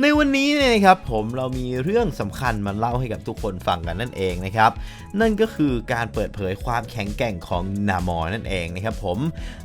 ในวันนี้เนี่ยนะครับผมเรามีเรื่องสำคัญมาเล่าให้กับทุกคนฟังกันนั่นเองนะครับ นั่นก็คือการเปิดเผยความแข็งแกร่งของนามอนั่นเองนะครับผม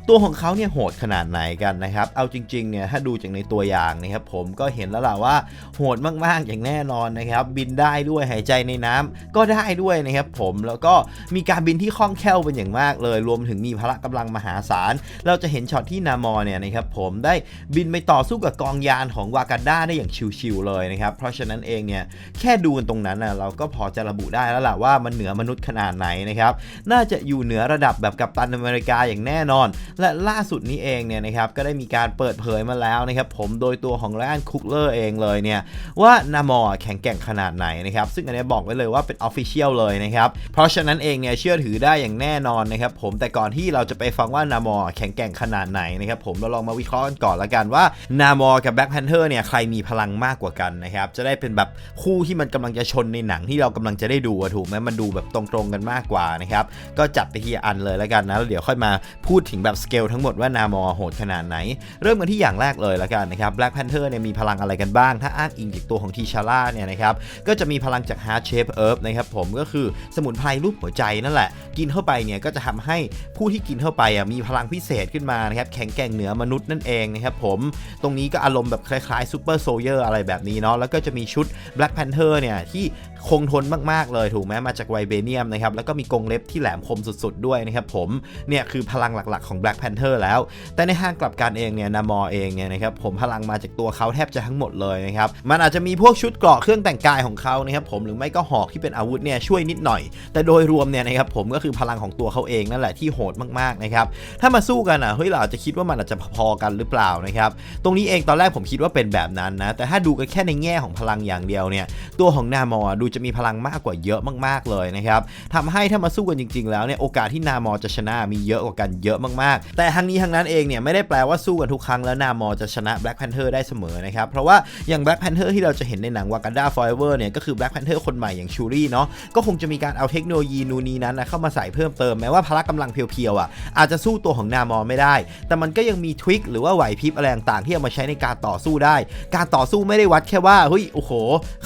ตัวของเขาเนี่ยโหดขนาดไหนกันนะครับ เอาจริงๆเนี่ยถ้าดูจากในตัวอย่างนะครับผมก็เห็นแล้วล่ะว่าโหดมากๆอย่างแน่นอนนะครับ บินได้ด้วยหายใจในน้ำก็ได้ด้วยนะครับผมแล้วก็มีการบินที่คล่องแคล่วเป็นอย่างมากเลย รวมถึงมีพละกำลังมหาศาล เราจะเห็นช็อตที่นามอเนี่ยนะครับผมได้บินไปต่อสู้กับกองยานของวากันดาได้อย่างชิวๆเลยนะครับ เพราะฉะนั้นเองเนี่ยแค่ดูกันตรงนั้นนะเราก็พอจะระบุได้แล้วล่ะว่ามันเหนือมนุษย์ขนาดไหนนะครับ น่าจะอยู่เหนือระดับแบบกัปตันอเมริกาอย่างแน่นอน และล่าสุดนี้เองเนี่ยนะครับก็ได้มีการเปิดเผยมาแล้วนะครับผมโดยตัวของแรนคุกเลอร์เองเลยเนี่ยว่านามอแข็งแกร่งขนาดไหนนะครับซึ่งอันนี้บอกไว้เลยว่าเป็นออฟฟิเชียลเลยนะครับเพราะฉะนั้นเองเนี่ยเชื่อถือได้อย่างแน่นอนนะครับผมแต่ก่อนที่เราจะไปฟังว่านามอแข็งแกร่งขนาดไหนนะครับผมเราลองมาวิเคราะห์กันก่อนละกันว่านามอกับแบ็คแพนเทอร์เนี่ยใครมีพลังมากกว่ากันนะครับ จะได้เป็นแบบคู่ที่มันกำลังจะชนในหนังที่เรากำลังจะได้ดูถูกไหมมันดูแบบตรงๆกันมากกว่านะครับ ก็จัดไปทีอันเลยแล้วกันนะแล้วเดี๋ยวค่อยมาพูดถึงแบบสเกลทั้งหมดว่านามอโหดขนาดไหน เริ่มกันที่อย่างแรกเลยและกันนะครับแบล็กแพนเทอร์เนี่ยมีพลังอะไรกันบ้าง ถ้าอ้างอิงจากตัวของทีชาร่าเนี่ยนะครับก็จะมีพลังจาก Heart Shape Herb นะครับผมก็คือสมุนไพรรูปหัวใจนั่นแหละ กินเข้าไปเนี่ยก็จะทำให้ผู้ที่กินเข้าไปอะมีพลังพิเศษขึ้นมานะครับแข็งแกร่งเหนือมนุษย์นั่นเองนะครับผมตรงนี้ก็อารมณ์แบบคล้ายๆซูเปอร์โซเยอร์อะไรแบบนี้เนาะแล้วก็จะมีชุด Black Panther เนี่ยที่คงทนมาก ๆ เลยถูกไหมมาจากไวเบเนียมนะครับ แล้วก็มีกรงเล็บที่แหลมคมสุด ๆ ด้วยนะครับผม เนี่ยคือพลังหลักๆของ Black Panther แล้ว แต่ในห้างกลับกันเองเนี่ยนามอเองเนี่ยนะครับผมพลังมาจากตัวเขาแทบจะทั้งหมดเลยนะครับ มันอาจจะมีพวกชุดเกราะเครื่องแต่งกายของเขานะครับผมหรือไม่ก็หอกที่เป็นอาวุธเนี่ยช่วยนิดหน่อย แต่โดยรวมเนี่ยนะครับผมก็คือพลังของตัวเขาเองนั่นแหละที่โหดมากๆนะครับถ้ามาสู้กันอะเฮ้ยเราอาจจะคิดว่ามันอาจจะพอกันหรือเปล่านะครับตรงนี้เองตอนแรกผมคิดว่าเป็นแบบนั้นนะแต่ถ้าดูกันแค่ในแง่ของพลังอย่างเดียวเนี่ยตัวของนามอดูจะมีพลังมากกว่าเยอะมากๆเลยนะครับทำให้ถ้ามาสู้กันจริง ๆ แล้วเนี่ยโอกาสที่นามอจะชนะมีเยอะกว่ากันเยอะมากๆ แต่ทั้งนี้ทั้งนั้นเองเนี่ยไม่ได้แปลว่าสู้กันทุกครั้งแล้วนามอจะชนะ Black Panther ได้เสมอนะครับเพราะว่าอย่าง Black Panther ที่เราจะเห็นในหนัง Wakanda Forever เนี่ยก็คือ Black Panther คนใหม่อย่างชูรี่เนาะก็คงจะมีการเอาเทคโนโลยีนูนีนั้นนะเข้ามาใส่เพิ่มเติมแม้ว่าพละกำลังเพียวๆอะอาจจะสู้ตัวของนามอไม่ได้ แต่มันก็ยังมีทริคหรือว่าไหวพริบอะไรต่างๆที่เอามาใช้ในการต่อสู้ได้ การต่อสู้ไม่ได้วัดแค่ว่าเฮ้ยโอ้โห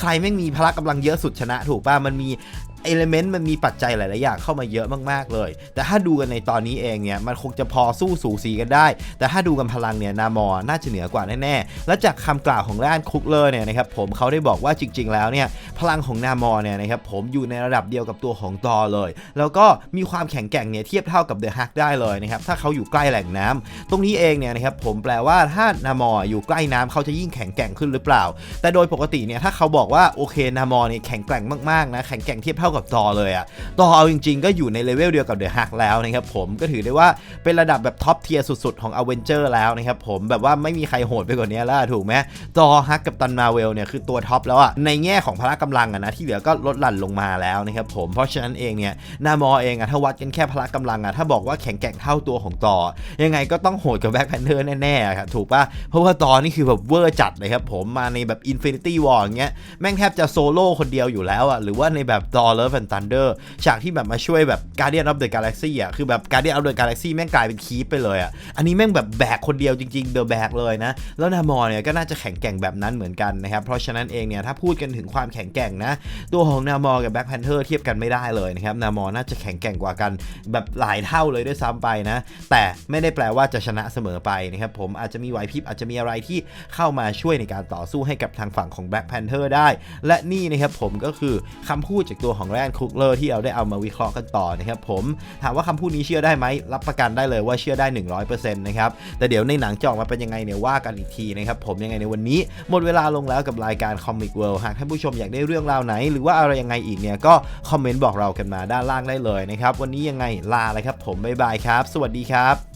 ใครแม่งมีพละกำลังเยอะสุดชนะถูกป่ะมันมี เอลเมนต์มันมีปัจจัยหลาย ๆ อย่างเข้ามาเยอะมาก ๆ เลย แต่ถ้าดูกันในตอนนี้เองเนี่ย มันคงจะพอสู้สูสีกันได้ แต่ถ้าดูกันพลังเนี่ยนามอน่าจะเหนือกว่าแน่ ๆ และจากคำกล่าวของร่านคุกเลอร์เนี่ยนะครับผมเขาได้บอกว่าจริง ๆ แล้วเนี่ยพลังของนามอเนี่ยนะครับผมอยู่ในระดับเดียวกับตัวของตอเลย แล้วก็มีความแข็งแกร่งเนี่ยเทียบเท่ากับเดอะฮักได้เลยนะครับถ้าเขาอยู่ใกล้แหล่งน้ำตรงนี้เองเนี่ยนะครับผมแปลว่าถ้านามออยู่ใกล้น้ำเขาจะยิ่งแข็งแกร่งขึ้นหรือเปล่า แต่โดยปกติเนี่ยถ้าเขาบอกว่าโอเคนามอเนี่ยแข็งแกร่งมาก ๆ นะแข็งแกร่งเทียบเท่ากับตอเลยอะตอเอาจริงๆ ก็อยู่ในเลเวลเดียวกับเดอะฮักแล้วนะครับผมก็ถือได้ว่าเป็นระดับแบบท็อปเทียร์สุดๆ ของอเวนเจอร์แล้วนะครับผมแบบว่าไม่มีใครโหดไปกว่านี้แล้วถูกไหมจอฮักกับตันมาเวลเนี่ยคือตัวท็อปแล้วอะในแง่ของพละกำลังอะนะที่เหลือก็ลดหลั่นลงมาแล้วนะครับผมเพราะฉะนั้นเองเนี่ยนามอเองอะถ้าวัดกันแค่พละกำลังอะถ้าบอกว่าแข็งแกร่งเท่าตัวของตอยังไงก็ต้องโหดกับแบ็คแพนเทอร์แน่ๆครับถูกปะเพราะว่าตอนี่คือแบบเวอร์จัดเลยครับผมมาในแบบ Infinity War อย่างเงี้ยแม่งแทบจะโซโล่คนเดียวอยู่แล้วอะหรือว่าในแบบ Thor Love and Thunder ฉากที่แบบมาช่วยแบบ Guardian of the Galaxy อะคือแบบ Guardian of the Galaxy แม่งกลายเป็นคีปไปเลยอะอันนี้แม่งแบบแบกคนเดียวจริงๆ เดอะแบกเลยนะ แล้วนามอเนี่ยก็น่าจะแข็งแกร่งแบบนั้นเหมือนกันนะครับเพราะฉะนั้นเองเนี่ยถ้าพูดกันถึงความแข็งแกร่งนะตัวของนามอกับแบ็คแพนเทอร์เทียบกันไม่ได้เลยนะครับนามอน่าจะแข็งแกร่งกว่ากันแบบหลายเท่าเลยด้วยซ้ำไปนะ แต่ไม่ได้แปลว่าจะชนะเสมอไปนะครับผมอาจจะมีไหวพริบอาจจะมีอะไรที่เข้ามาช่วยในการต่อสู้ให้กับทางฝั่งของ Black Panther ได้ และนี่นะครับผมก็คือคำพูดจากตัวของแรนคุกเลอร์ที่เราได้เอามาวิเคราะห์กันต่อนะครับผมถามว่าคำพูดนี้เชื่อได้ไหมรับประกันได้เลยว่าเชื่อได้ 100%นะครับแต่เดี๋ยวในหนังจะออกมาเป็นยังไงเนี่ยว่ากันอีกทีนะครับผมยังไงในวันนี้ หมดเวลาลงแล้วกับรายการ Comic World หากท่านผู้ชมอยากได้เรื่องราวไหน หรือว่าอะไรยังไงอีกเนี่ยก็คอมเมนต์บอกเรากันมาด้านล่างได้เลยนะครับวันนี้ยังไงลาเลยครับผมบ๊ายบายครับ สวัสดีครับ